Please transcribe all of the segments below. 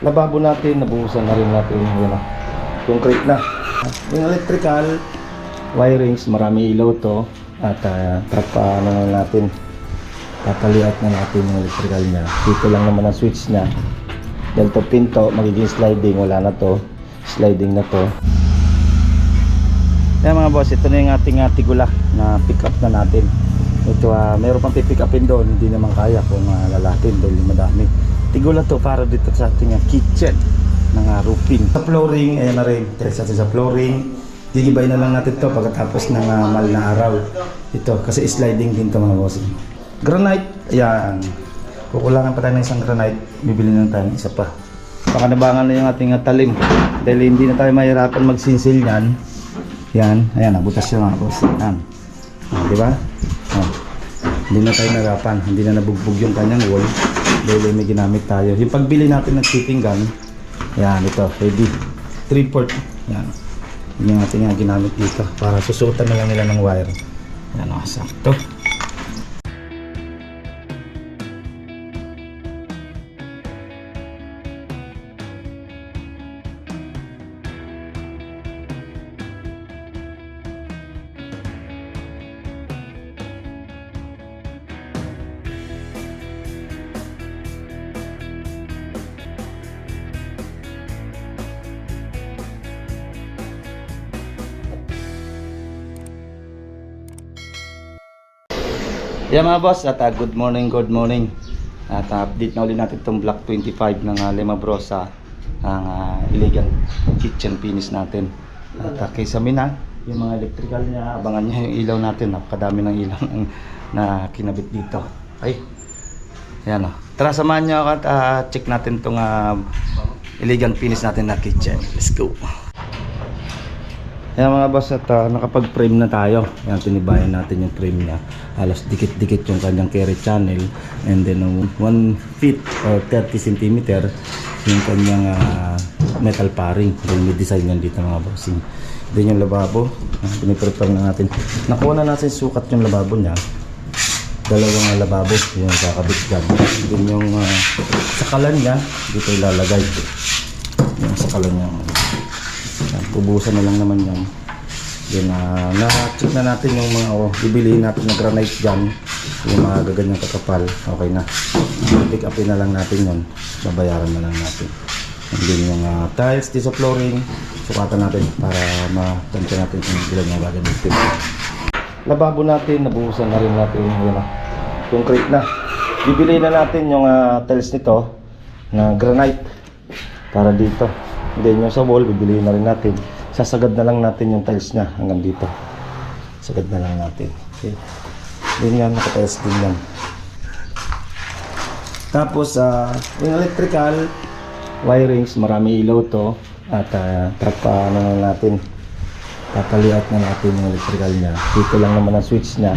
lababo natin, nabuhusan na rin natin yun, ah, concrete na. Yung electrical wirings, marami ilaw to at uh, trapa ano na natin papaliat na natin yung electrical niya. Dito lang naman ang switch niya. Dahil to pinto, magiging sliding, wala na to. Sliding na to. Yan mga boss, ito na yung ating uh, tigula na pick up na natin. Ito, uh, meron pang pipick upin doon, hindi naman kaya kung uh, lalatin dahil madami. Tigula to para dito sa ating uh, kitchen ng uh, roofing. Sa flooring, ayan na rin. Test natin sa flooring. Gigibay na lang natin to pagkatapos ng uh, mal na araw. Ito, kasi sliding din to mga boss. Granite, ayan. Kukulangan pa tayo ng isang granite, bibili na tayo isa pa. Pakanabangan na yung ating talim. Dahil hindi na tayo mahirapan magsinsil yan. Yan, ayan, nabutas siya mga boss. Yan. Ah, di ba? Ah. Hindi na tayo nagapan, hindi na nabugbog yung kanyang wall. Dahil may ginamit tayo. Yung pagbili natin ng shipping gun, yan, ito, heavy. 3 port. Yan. Yun yung ating ginamit dito para susutan na lang nila ng wire. Yan, oh, sakto. Yeah mga boss, at uh, good morning, good morning. At uh, update na ulit natin itong Block 25 ng uh, Lima Brosa ang uh, illegal kitchen finish natin. At uh, kay Samina, yung mga electrical niya, abangan niya yung ilaw natin. Napakadami ng ilaw ng, na kinabit dito. Ay, yan o. Tara samahan niyo ako at uh, check natin itong uh, illegal finish natin na kitchen. Let's go. Ayan mga boss at uh, nakapag-frame na tayo. Ayan, tinibayan natin yung frame niya. Halos dikit-dikit yung kanyang carry channel. And then 1 feet or 30 centimeter yung kanyang uh, metal paring. Then may design yan dito mga bossing. Then yung lababo, uh, piniprepare na natin. Nakuha na natin sukat yung lababo niya. Dalawang lababo yung kakabit dyan. Then yung uh, sakalan niya, dito ilalagay. Yung sakalan niya. Yan, na lang naman yan. Yun na, na-check na natin yung mga, oh, bibilihin natin na granite dyan. Yung mga gaganyang kakapal, okay na. Pick upin na lang natin yun. Babayaran na lang natin. And then yung uh, tiles dito sa flooring, sukatan natin para matansya natin kung ilan yung gagamitin. Lababo natin, nabuhusan na rin natin yun na. Concrete na. Bibili na natin yung uh, tiles nito na granite para dito. Then yung sa wall, bibili na rin natin. Sasagad na lang natin yung tiles niya hanggang dito. Sagad na lang natin. Okay. Then yan, nakatiles din yan. Tapos, ah, yung electrical wirings, marami ilaw to. At uh, trapa na lang natin. Papaliat na natin yung electrical niya. Dito lang naman ang switch niya.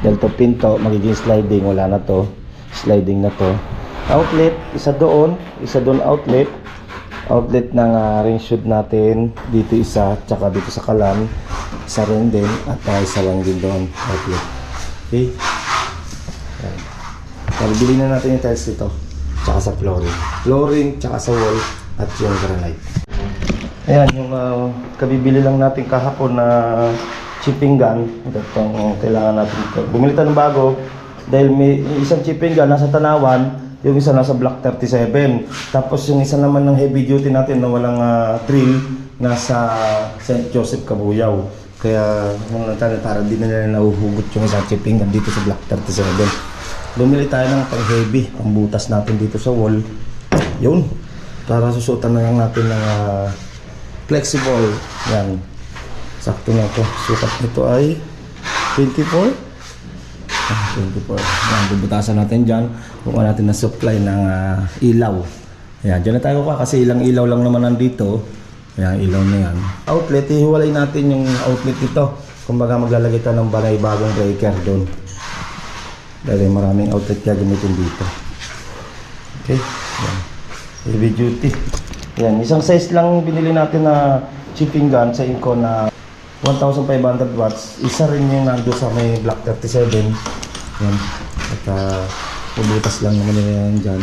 Dahil to pinto, magiging sliding. Wala na to. Sliding na to. Outlet, isa doon. Isa doon outlet outlet ng uh, ring shoot natin dito isa tsaka dito sa kalan isa rin din at uh, isa lang din doon outlet. Okay? Yan. Pero bilhin na natin yung tiles dito tsaka sa flooring. Flooring tsaka sa wall at yung granite. Ayan yung uh, kabibili lang natin kahapon na chipping gun. Itong kailangan natin ito. Bumili tayo ng bago dahil may isang chipping gun nasa Tanawan yung isa nasa Block 37. Tapos yung isa naman ng heavy duty natin na walang uh, drill nasa St. Joseph Kabuyaw. Kaya nung natin para di na nila nahuhugot yung isang chipping dito sa Block 37. Bumili tayo ng pang heavy, ang butas natin dito sa wall. Yun. Para susutan na lang natin ng uh, flexible. Yan. Sakto na to. Sukat nito ay 24. Ah, 24. Yan, bubutasan natin dyan. Kuha natin ng supply ng ah, ilaw. Ayan, dyan na tayo kuha kasi ilang ilaw lang naman nandito. Ayan, ilaw na yan. Outlet, ihiwalay natin yung outlet dito. Kumbaga maglalagay tayo ng bagay bagong breaker doon. Dahil maraming outlet gagamitin dito. Okay, yan. Heavy duty. Yan, isang size lang binili natin na chipping gun sa Inco na 1,500 watts. Isa rin yung nando sa may Black 37. Yan. At uh, pubutas lang naman yan dyan.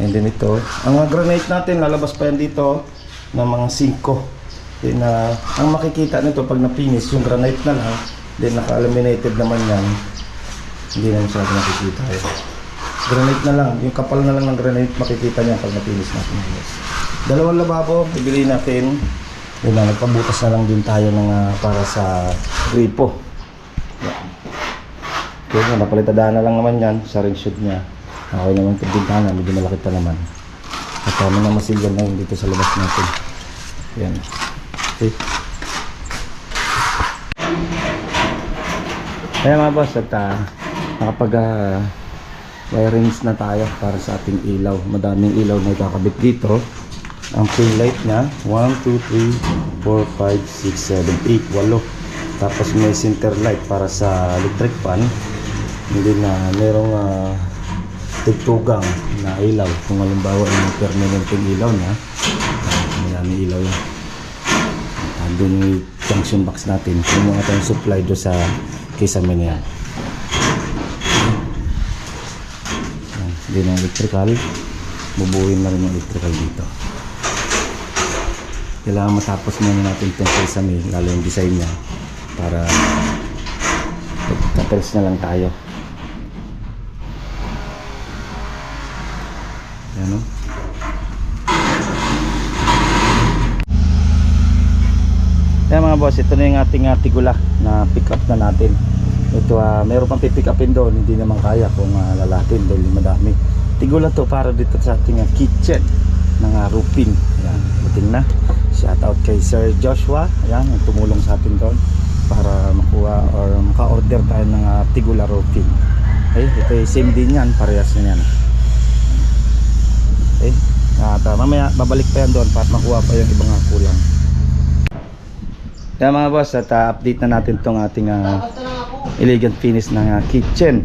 And then ito, ang granite natin, lalabas pa yan dito ng mga 5. Then, ah, ang makikita nito pag napinis, yung granite na lang, then naka-eliminated naman yan, hindi na masyado nakikita eh. Granite na lang, yung kapal na lang ng granite makikita niya pag napinis natin. Dalawang lababo, bibili natin. Yun na, nagpabutas na lang din tayo ng ah, para sa gripo. Yan. Okay, napalitadaan na lang naman yan sa ring shoot niya. Okay naman ito bintana, medyo malaki pa naman. At kami na masilgan na dito sa labas natin. Yan. Okay. Kaya mga boss, at uh, nakapag uh, wirings na tayo para sa ating ilaw. Madaming ilaw na ikakabit dito. Ang pin light niya, 1, 2, 3, 4, 5, 6, 7, 8, 8. Tapos may center light para sa electric fan. Hindi na merong uh, tugtugang na ilaw. Kung halimbawa yung permanent yung ilaw niya, uh, may ilaw yun. Andun yung junction box natin. Yung mga tayong supply doon sa kisame niya. Yan, Din ang electrical. Bubuhin na rin yung electrical dito. Kailangan matapos muna natin itong kisame, lalo yung design niya. Para tapos na lang tayo. Yan o. Kaya mga boss, ito na yung ating uh, tigula na pick up na natin. Ito, ah meron pang pick upin doon, hindi naman kaya kung uh, lalatin dahil madami. Tigula to para dito sa ating ah, kitchen ng uh, roofing. Ayan, buting na. Shout out kay Sir Joshua, ayan, yung tumulong sa atin doon para makuha or maka-order tayo ng ah, tigula roofing. Okay, ito yung same din yan, parehas na yan. Okay, at ah, mamaya babalik pa yan doon para makuha pa yung ibang ah, kulang. Kaya mga boss, at uh, update na natin tong ating uh, elegant finish ng uh, kitchen.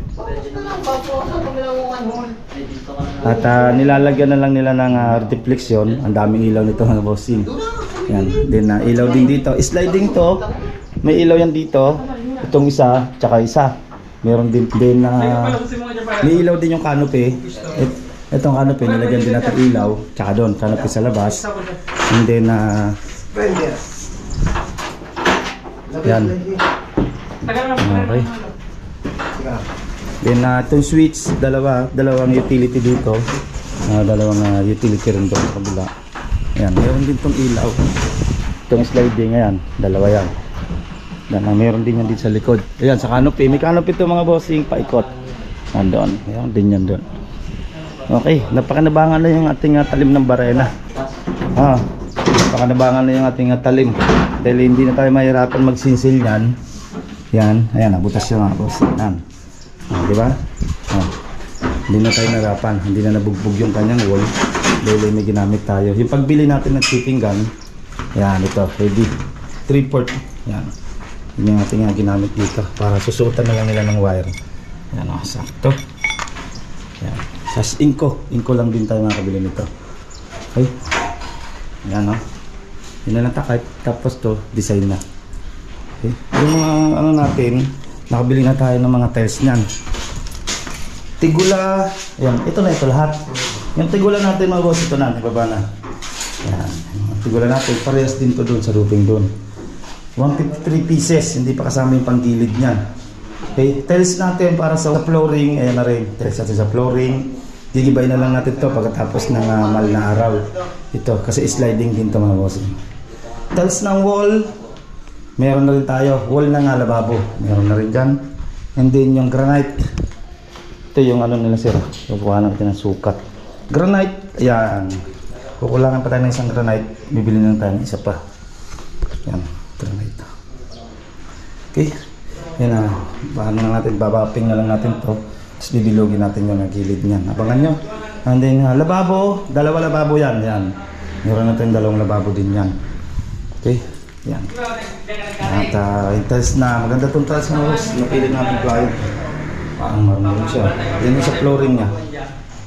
At uh, nilalagyan na lang nila ng uh, reflection. Ang daming ilaw nito mga bossing. Yan. Then uh, ilaw din dito. Sliding to. May ilaw yan dito. Itong isa, tsaka isa. Meron din din na may ilaw din yung canopy. Et, itong canopy nilagyan din natin ilaw. Tsaka doon, canopy sa labas. And then uh, yan. Okay. Then uh, itong switch, dalawa, dalawang utility dito. Uh, dalawang uh, utility rin doon sa kabila. Ayan, meron din itong ilaw. Itong sliding, ayan, dalawa yan. Uh, meron din yan dito sa likod. Ayan, sa canopy. May canopy ito mga bossing, paikot. Nandun. Ayan, din yan doon. Okay, napakanabangan na yung ating uh, talim ng barena. Ah, napakanabangan na yung ating uh, talim. Dahil hindi na tayo mahirapan magsinsil yan. Yan, ayan, nabutas siya mga boss. Yan. Ah, di ba? Ah. Hindi na tayo narapan, hindi na nabugbog yung kanyang wall. Dahil may ginamit tayo. Yung pagbili natin ng shipping gun, yan, ito, heavy. 3 port. Yan. Yun yung ating uh, ginamit dito. Para susutan na lang nila ng wire. Yan, oh, sakto. Yan. Sas inko. Inko lang din tayo makakabili nito. Okay. Yan, oh. Yun na lang takay. Tapos to, design na. Okay. Yung mga ano natin, nakabili na tayo ng mga tiles niyan. Tigula, yan, ito na ito lahat. Yung tigula natin mga boss, ito na, ibaba na. Yan, yung tigula natin, parehas din to doon sa roofing doon. 153 pieces, hindi pa kasama yung panggilid niyan. Okay, tiles natin para sa flooring, ayan na rin. Tiles natin sa flooring. Gigibay na lang natin to pagkatapos ng uh, mal na araw. Ito, kasi sliding din to mga boss. Tiles ng wall, meron na rin tayo. Wall na nga lababo, meron na rin dyan. And then yung granite. Ito yung ano nila sir, kukuha natin ng sukat. Granite, ayan. Kukulangan pa tayo ng isang granite, bibili lang tayo ng isa pa. Yan, granite. Okay. Yan na, paano na natin, babaping na lang natin to. Tapos bibilogin natin yung gilid niyan. Abangan nyo. And then, uh, lababo, dalawa lababo yan. Yan. Meron natin dalawang lababo din yan. Okay. Yan. At uh, yung na, maganda itong tiles na host. Napili namin client. Parang marunong siya. Yan yung sa flooring niya.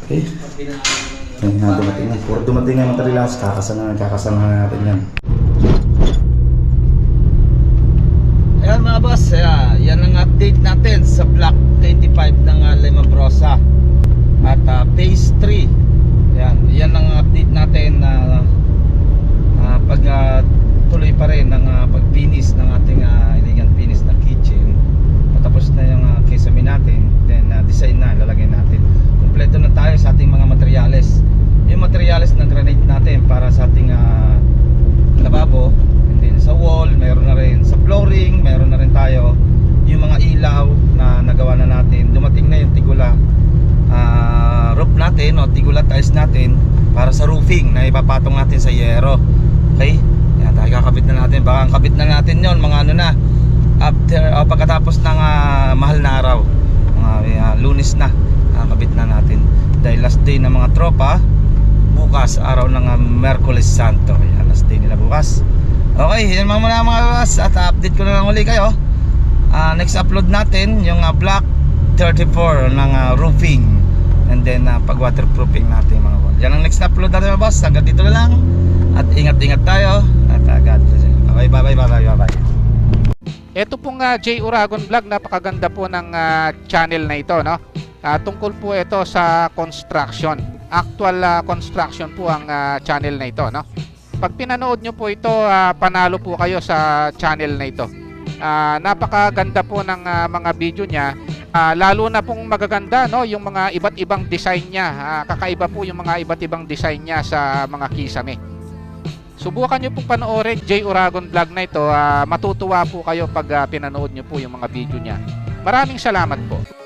Okay. Yan na dumating na. Puro dumating na yung materials. Kakasana na, kakasana na natin yan. Ayan mga boss, uh, yan ang update natin sa Block 25 ng uh, Limabrosa at uh, Phase 3 Ayan, yan ang update natin na ah, pag ah, tuloy pa rin ng ah, pagpinis ng ating uh, elegant finish na kitchen patapos na yung uh, kisame natin then ah, design na lalagay natin kompleto na tayo sa ating mga materyales yung materyales na granite natin para sa ating ah, lababo and then sa wall meron na rin sa flooring meron na rin tayo yung mga ilaw na nagawa na natin dumating na yung tigula ah, roof natin tiles natin para sa roofing na ipapatong natin sa yero. Okay? Yan tayo kakabit na natin. Baka ang kabit na natin yon mga ano na after o pagkatapos ng ah, mahal na araw. Mga ah, lunes na kakabit na natin. Dahil last day ng mga tropa bukas araw ng uh, Merkulis Santo. Yan last day nila bukas. Okay yan mga muna mga boss. At update ko na lang uli kayo. Ah, next upload natin yung ah, Black 34 ng ah, roofing and then uh, pag waterproofing natin mga boss yan ang next na upload natin mga boss hanggang dito na lang at ingat ingat tayo at uh, God bless you. bye bye bye bye bye bye Ito pong ah, J Uragon Vlog, napakaganda po ng ah, channel na ito, no? Ah, tungkol po ito sa construction. Actual ah, construction po ang ah, channel na ito, no? Pag pinanood nyo po ito, ah, panalo po kayo sa channel na ito. Ah, napakaganda po ng ah, mga video niya. Ah, lalo na pong magaganda, no? Yung mga iba't ibang design niya. Ah, kakaiba po yung mga iba't ibang design niya sa mga kisame. Subukan nyo pong panoorin J Uragon vlog na ito. Ah, matutuwa po kayo pag ah, pinanood nyo po yung mga video niya. Maraming salamat po.